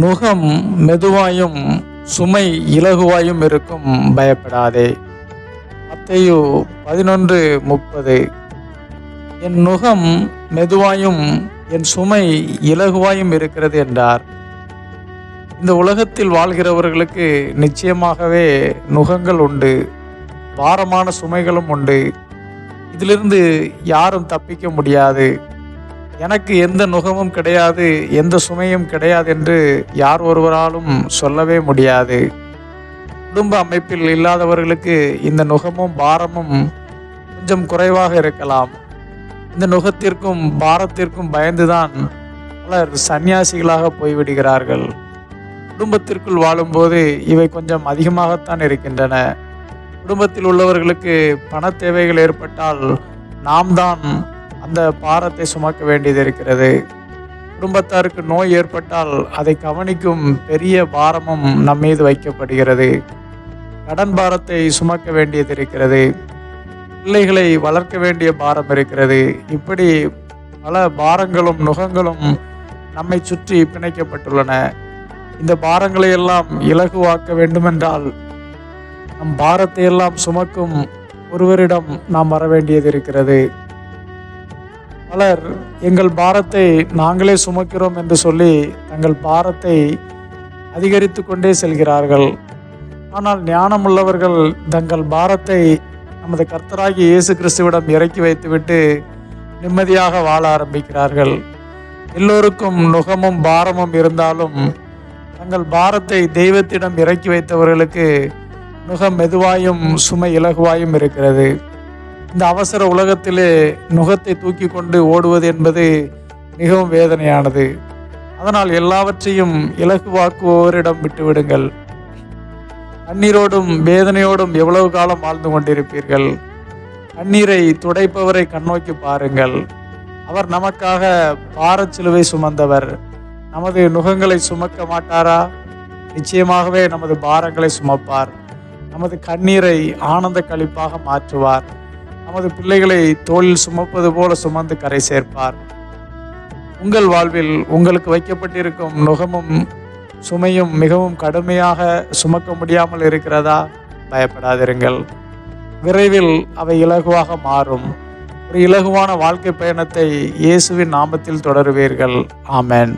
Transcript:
நுகம் மெதுவாயும் சுமை இலகுவாயும் இருக்கும். பயப்படாதே. மத்தேயு பதினொன்று முப்பது. என் நுகம் மெதுவாயும் என் சுமை இலகுவாயும் இருக்கிறது என்றார். இந்த உலகத்தில் வாழ்கிறவர்களுக்கு நிச்சயமாகவே நுகங்கள் உண்டு. பாரமான சுமைகளும் உண்டு. இதிலிருந்து யாரும் தப்பிக்க முடியாது. எனக்கு எந்த நுகமும் கிடையாது எந்த சுமையும் கிடையாது என்று யார் ஒருவராலும் சொல்லவே முடியாது. குடும்ப அமைப்பில் இல்லாதவர்களுக்கு இந்த நுகமும் பாரமும் கொஞ்சம் குறைவாக இருக்கலாம். இந்த நுகத்திற்கும் பாரத்திற்கும் பயந்துதான் பலர் சன்னியாசிகளாக போய்விடுகிறார்கள். குடும்பத்திற்குள் வாழும்போது இவை கொஞ்சம் அதிகமாகத்தான் இருக்கின்றன. குடும்பத்தில் உள்ளவர்களுக்கு பண தேவைகள் ஏற்பட்டால் நாம் தான் அந்த பாரத்தை சுமக்க வேண்டியது இருக்கிறது. குடும்பத்தாருக்கு நோய் ஏற்பட்டால் அதை கவனிக்கும் பெரிய பாரமும் நம் மீது வைக்கப்படுகிறது. கடன் பாரத்தை சுமக்க வேண்டியது இருக்கிறது. பிள்ளைகளை வளர்க்க வேண்டிய பாரம் இருக்கிறது. இப்படி பல பாரங்களும் நுகங்களும் நம்மை சுற்றி பிணைக்கப்பட்டுள்ளன. இந்த பாரங்களை எல்லாம் இலகுவாக்க வேண்டுமென்றால் நம் பாரத்தை எல்லாம் சுமக்கும் ஒருவரிடம் நாம் வர வேண்டியது இருக்கிறது. பலர் எங்கள் பாரத்தை நாங்களே சுமக்கிறோம் என்று சொல்லி தங்கள் பாரத்தை அதிகரித்து கொண்டே செல்கிறார்கள். ஆனால் ஞானமுள்ளவர்கள் தங்கள் பாரத்தை நமது கர்த்தராகி இயேசு கிறிஸ்துவிடம் இறக்கி வைத்துவிட்டு நிம்மதியாக வாழ ஆரம்பிக்கிறார்கள். எல்லோருக்கும் நுகமும் பாரமும் இருந்தாலும் தங்கள் பாரத்தை தெய்வத்திடம் இறக்கி வைத்தவர்களுக்கு நுகம் மெதுவாயும் சுமை இலகுவாயும் இருக்கிறது. இந்த அவசர உலகத்திலே நுகத்தை தூக்கி கொண்டு ஓடுவது என்பது மிகவும் வேதனையானது. அதனால் எல்லாவற்றையும் இலகுவாக்குவோரிடம் விட்டுவிடுங்கள். கண்ணீரோடும் வேதனையோடும் எவ்வளவு காலம் வாழ்ந்து கொண்டிருப்பீர்கள்? கண்ணீரை துடைப்பவரை கண்ணோக்கி பாருங்கள். அவர் நமக்காக பாரச்சிலுவை சுமந்தவர். நமது நுகங்களை சுமக்க மாட்டாரா? நிச்சயமாகவே நமது பாரங்களை சுமப்பார். நமது கண்ணீரை ஆனந்த கழிப்பாக மாற்றுவார். நமது பிள்ளைகளை தோளில் சுமப்பது போல சுமந்து கரை சேர்ப்பார். உங்கள் வாழ்வில் உங்களுக்கு வைக்கப்பட்டிருக்கும் நுகமும் சுமையும் மிகவும் கடுமையாக சுமக்க முடியாமல் இருக்கிறதா? பயப்படாதிருங்கள். விரைவில் அவை இலகுவாக மாறும். ஒரு இலகுவான வாழ்க்கை பயணத்தை இயேசுவின் நாமத்தில் தொடருவீர்கள். ஆமேன்.